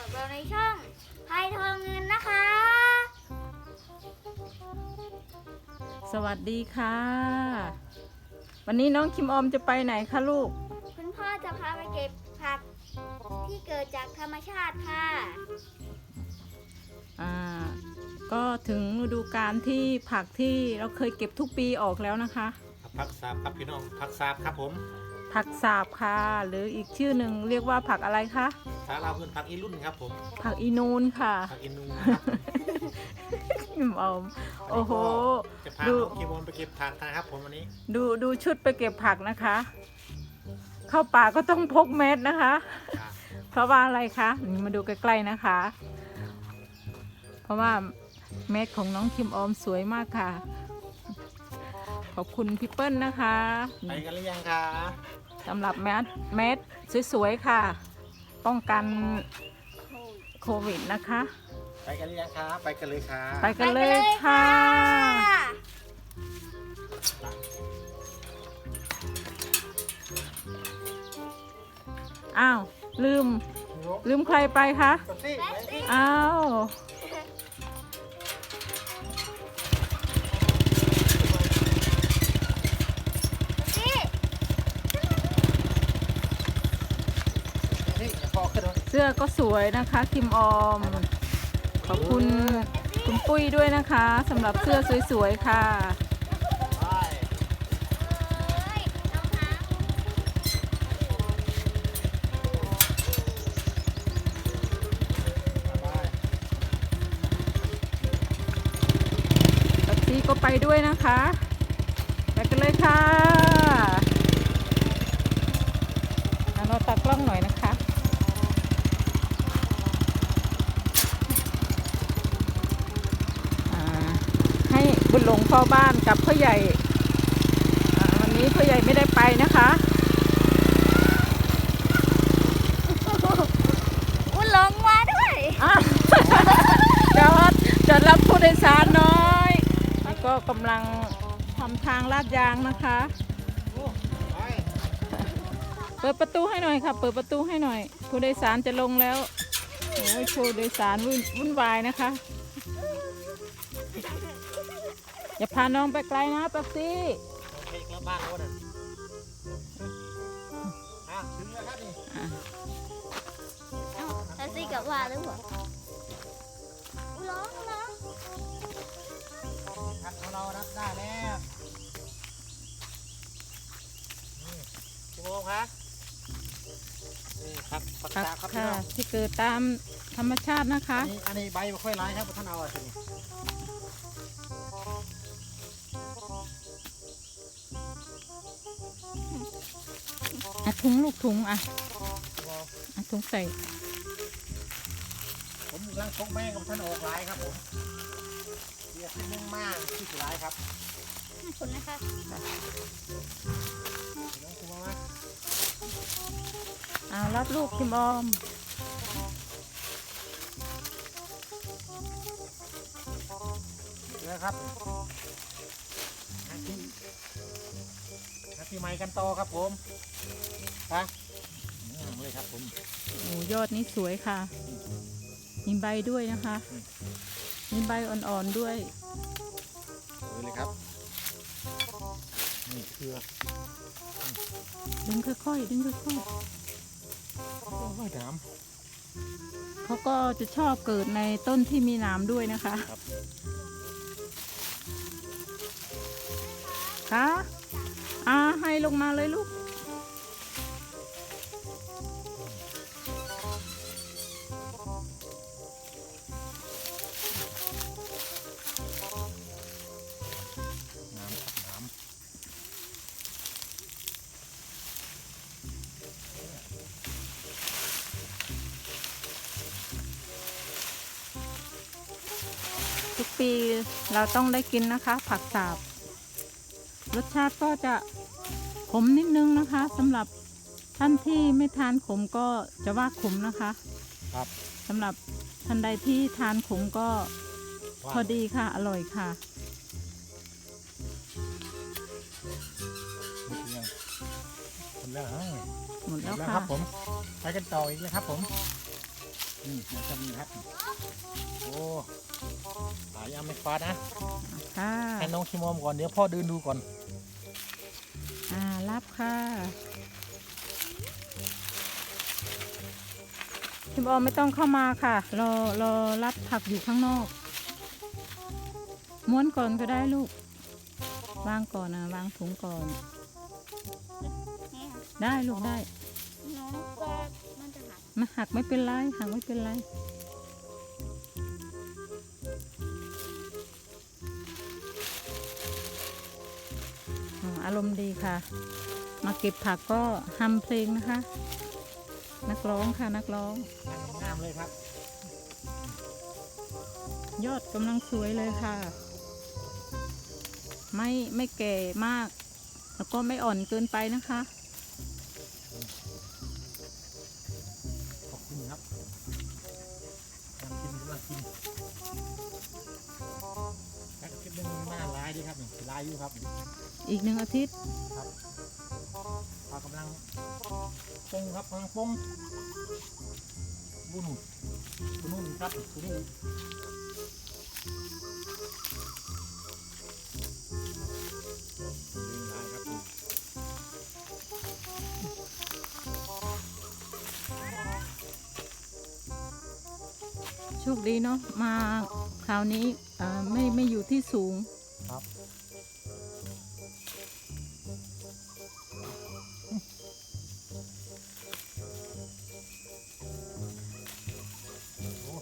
กับเราในช่องไพทองเงินนะคะ สวัสดีค่ะ วันนี้น้องคิมออมจะไปไหนคะลูก คุณพ่อจะพาไปเก็บผักที่เกิดจากธรรมชาติค่ะ อ่า ก็ถึงฤดูกาลที่ผักที่เราเคยเก็บทุกปีออกแล้วนะคะ ผักสาบครับพี่น้องผักสาบครับผม ผักสาบค่ะ หรืออีกชื่อหนึ่งเรียกว่าผักอะไรคะสาลาเพื่อนผักอีรุ่นครับผมผักอีนูนค่ะ ผักอินูครับคิมออมโอ้โห จะพาดูน้องคีบอลไปเก็บผักนะครับผมวันนี้ ดูดูชุดไปเก็บผักนะคะ เข้าป่าก็ต้องพกเม็ดนะคะครับเพราะว่าอะไรคะนี่มาดูใกล้ๆนะคะ เพราะว่าเม็ดของน้องคิมออมสวยมากค่ะ ขอบคุณพี่เปิ้ลนะคะ ไปกันหรือยังคะสำหรับแมสเม็ดสวยๆค่ะ ป้องกันโควิดนะคะ ไปกันหรือยังคะไปกันเลยค่ะไปกันเลยค่ะ อ้าว ลืม ลืมใครไปคะกดสิไปสิอ้าว สื้อก็สวยนะคะคิมออม ขอบคุณคุณปุ้ยด้วยนะคะสำหรับเสื้อสวยๆค่ะไปเอ้ยรองเท้าไปตักซีก็ไปด้วยนะคะไปกันเลยค่ะอะเราตักกล้องหน่อยนะคะ อ่า ให้บุญหลงพ่อบ้านกับพ่อใหญ่อ่าวันนี้พ่อใหญ่ไม่ได้ไปนะคะอุ้นลงมาด้วยอะจอดจอดรับผู้โดยสารน้อยแล้วก็กำลังทำทางลาดยางนะคะโอ้ไปเปิดประตูให้หน่อยค่ะ เปิดประตูให้หน่อย ผู้โดยสารจะลงแล้วโอ้ยผู้โดยสารวุ่นวุ่นวายนะคะ อย่าพาน้องไปไกลนะแป๊บซี่โอเคแล้วบ้านรถอะอะถึงแล้วครับนี่อะเอ้าแท็กซี่กลับว่าหรือเปล่าอุ้ยร้องร้องผักของเรารับได้แล้วนี่คีบอลคะนี่ครับผักผักสาบครับพี่ค่ะน้องที่เกิดตามธรรมชาตินะคะ อันนี้อันนี้ใบไม่ค่อยร้ายครับท่านเอาอะสิอะ ถุงลูกถุงอะอะถุงใส่ ผมกำลังตกแม่กับท่านออกร้ายครับผมเรียกที่มุ่งมากที่สุดร้ายครับขอบคุณนะคะน้องคุณมาอ่ารับลูกคิมออม เดี๋ยวครับหาที่หาที่ใหม่กันต่อครับผม ไปนี่เลยครับผมโอ้ยอดนี้สวยค่ะ มีใบด้วยนะคะ มีใบอ่อนๆด้วยเลยเลยครับ นี่เครือดึงค่อยๆดึงค่อยโอ้ยน้ๆเขาก็จะชอบเกิดในต้นที่มีหนามด้วยนะคะครับค่ะอ่าให้ลงมาเลยลูก ปีเราต้องได้กินนะคะ ผักสาบ รสชาติก็จะขมนิดนึงนะคะสำหรับท่านที่ไม่ทานขมก็จะว่าขมนะคะำครับสำหรับท่านใดที่ทานขมก็ว่าพอดีค่ะ อร่อยค่ะหมดยังหมดแล้วฮะหมดหมแล้วดแล้วค่ะครับผมไปกันต่ออีกเลยครับผมนี่เดี๋ยวจะมีครับโอ้ หายยังไม่ฟาดนะค่ะให้น้องชิมอมก่อนเดี๋ยวพ่อเดินดูก่อน อ่ารับค่ะพี่บอมไม่ต้องเข้ามาค่ะ รอรอรับผักอยู่ข้างนอก ม้วนก่อนก็ได้ลูก วางก่อนนะวางถุงก่อนเนี่ยได้ลูกได้ น้องก็มันจะหัก มาหักไม่เป็นไรหักไม่เป็นไรารมณ์ดีค่ะ มาเก็บผักก็ฮัมเพลงนะคะ นักร้องค่ะนักร้องงามเลยครับ ยอดกำลังสวยเลยค่ะ ไม่ไม่แก่มาก แล้วก็ไม่อ่อนเกินไปนะคะ ขอบคุณครับ กำลังกินกำลังกินแพ็กเกจหนึ่งมาลายดีครับนี่ลายอยู่ครับอีกหนึ่งอาทิตย์พากำลังปงครับกำลังปงบุญบุญนุ่นครับบุญนุ่น คดีเนาะมาคราวนี้เอ่อไม่ไม่อยู่ที่สูงครับโอ้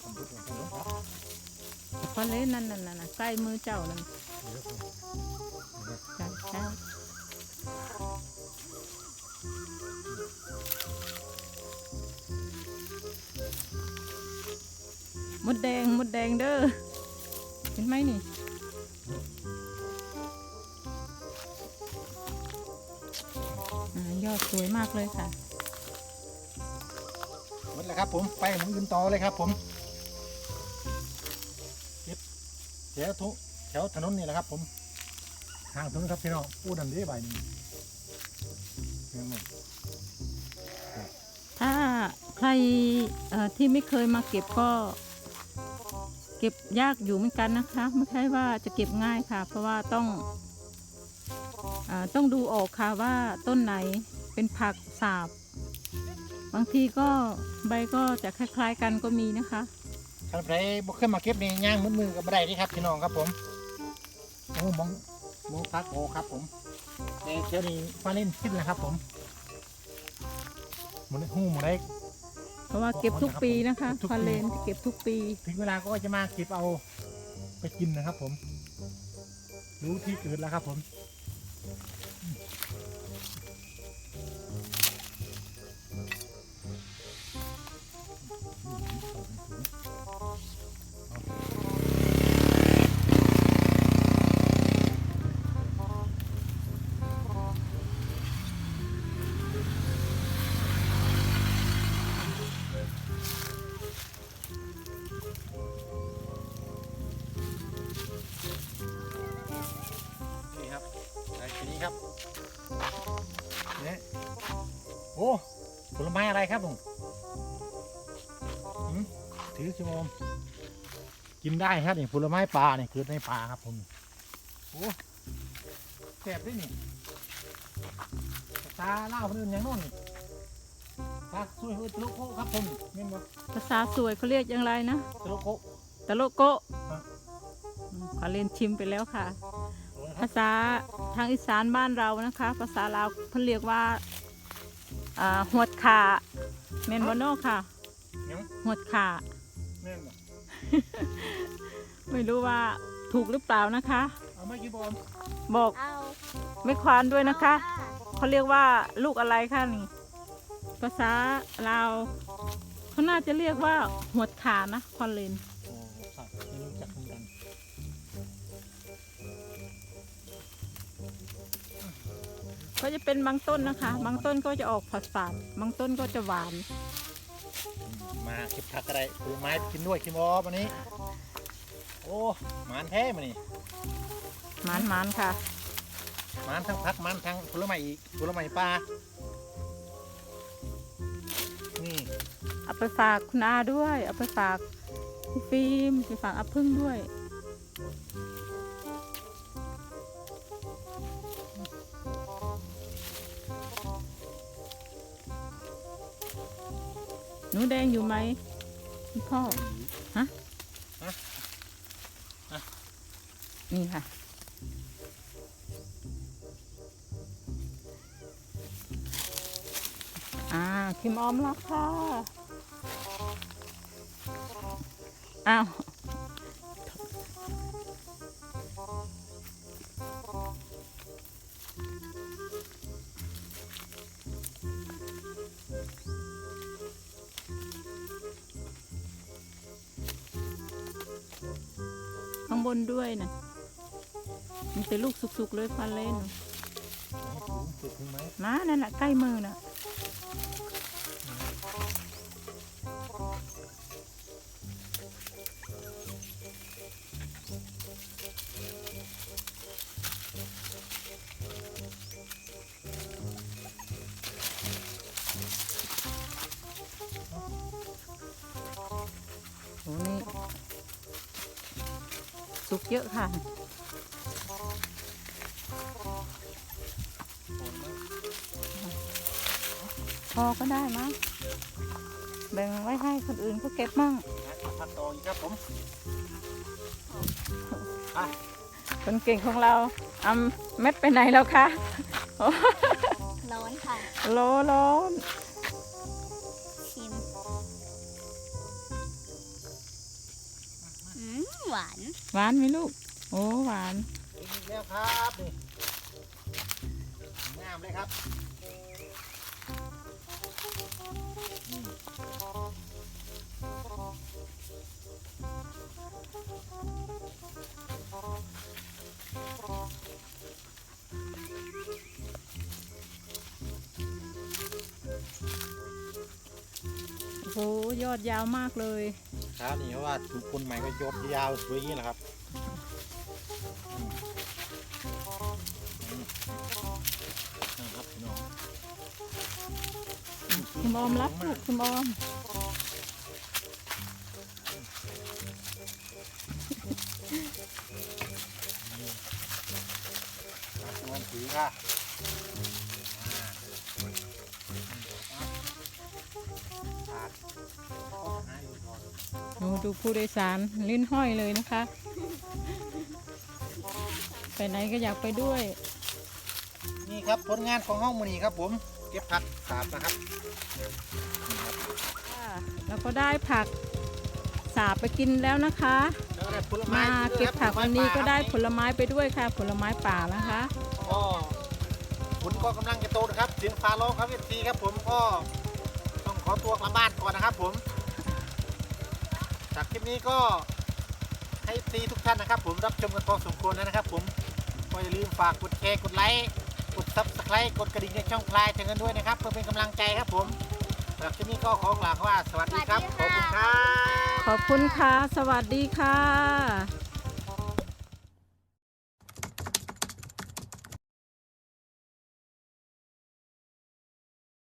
ทำทุกอย่างครับพอเล่นนั่นนั่นน่ะใกล้มือเจ้านั่นเดี๋ยวครับเดี๋ยวใช่ใช่ มดแดงมดแดงเด้อเห็นไหมนี่อ่ายอดสวยมากเลยค่ะหมดแล้วครับผมไปผมยืนต่อเลยครับผมเก็บแถวทุแถวถนนนี่แหละครับ ผมทางถนนครับพี่น้องอู้ดันดีใบนี้เห็นไหมถ้าใครเอ่อที่ไม่เคยมาเก็บก็ เก็บยากอยู่เหมือนกันนะคะ ไม่ใช่ว่าจะเก็บง่ายค่ะ เพราะว่าต้องอต้องดูออกค่ะว่าต้นไหนเป็นผักสาบบางทีก็ใบก็จะคล้าย ๆ กันก็มีนะคะท่านใครบ่เคยมาเก็บในย่างมือมือกับได้เด้ครับพี่น้องครับผมโอ้มองมองพักโอครับผมแต่เดี๋ยวนี้ฟ้าเล่นขึ้นแล้วครับผมมันหูหมันได้ เพราะว่าเก็บทุกปีนะคะทุกปีพาเลนจะเก็บทุกปีถึงเวลาก็จะมาเก็บเอาไปกินนะครับผม รู้ที่เกิดแล้วครับผม โอ้ผลไม้อะไรครับลุงหืมถือชิมอมกินได้ครับนี่ผลไม้ป่าเนี่ยเกิดในป่าครับผมโอ้แสบด้วยนี่ตาเล่าคนอื่นอย่างโน้นนี่ตาสวยเฮ้ยตะลุโกครับผมเม่นบ่ภาษาสวยเขาเรียกอย่างไรนะตะลุโกตะโลโกะครับอืมพาเลนชิมไปแล้วค่ะโอ้ยครัภาบษาทางอีสานบ้านเรานะคะ ภาษาลาวเขาเรียกว่า อ่าหวดขาเมนโมโนค่ะยังหวดขาแม่นบ่ไม่รู้ว่าถูกหรือเปล่านะคะ เอามากี่บอมบอกเอาไม่ควานด้วยนะคะเอาเขาเรียกว่าลูกอะไรคะนี่ ภาษาลาวเขาน่าจะเรียกว่าหวดขานะคอนเลน ก็จะเป็นบางต้นนะคะ บางต้นก็จะออกผัดฝาดบางต้นก็จะหวาน มาเก็บผักอะไรผลไม้ไปกินด้วยกินบอวันนี้ โอ้หมานแท้มานี่หมานหมานๆค่ะหมานทั้งผักหมานทั้งผลไม้อีกผลไม้ปลาไปฝากคุณอาด้วยเอาไปฝากพี่ฟิล์มไปฝากอาพึ่งด้วย หนูแดงอยู่ไหมคุณพ่อฮะฮะฮะ นี่ค่ะ อ่าคิมออมแล้วค่ะ อ้าว บนด้วยนะมีแต่ลูกสุกๆเลยฟันเล่นให้สูงสุดถึงไหมมานั่นแหละใกล้มือน่ะ สุกเยอะค่ะ พอก็ได้มั้งแบ่งไว้ให้คนอื่นก็เก็บมั่งพัดต่ออีกครับผมคนเก่งของเราเอาเม็ดไปไหนแล้วคะร้อนค่ะโลร้อน หวานไหมลูก โอ้หวานอีกแล้วครับนี่งามเลยครับอืมโอ้โหยอดยาวมากเลย ครับนี่เพราะว่าถุงคนใหม่ก็ยกยาวสวยอย่างนี้แหละครับอืมอมนะครับพี่น้อง คุณออมรับลูกคุณออม ดูผู้โดยสารลิ้นห้อยเลยนะคะ ไปไหนก็อยากไปด้วย นี่ครับผลงานของห้องมือนี้ครับ ผมเก็บผักสาบนะครับนี่ครับค่ะแล้วก็ได้ผักสาบไปกินแล้วนะคะแล้วก็ได้ผลไม้มาไปด้วยเก็บคผัรักวันนี้ก็ได้ผผลลไม้ไปด้วยค่ะ ผลไม้ป่านะคะก็ผลก็กำลังจะโตนะครับเสียงฟ้าร้องครับเอฟซีครับผมก็ต้องขอตัวกลับบ้านก่อนนะครับผม จากคลิปนี้ก็ให้ซีทุกท่านนะครับ ผมรับชมกันพอสมควรแล้วนะครับ ผมก็อย่าลืมฝากกดแชร์กดไลค์กดซับสไครต์กดกระดิ่งในช่องพลายถึงกันด้วยนะครับ เพื่อเป็นกำลังใจครับผมสำหรับคลิปนี้ก็ขอลาว่าสวัสดีครับขอบคุณครับ ขอบคุณค่ะ สวัสดีค่ะ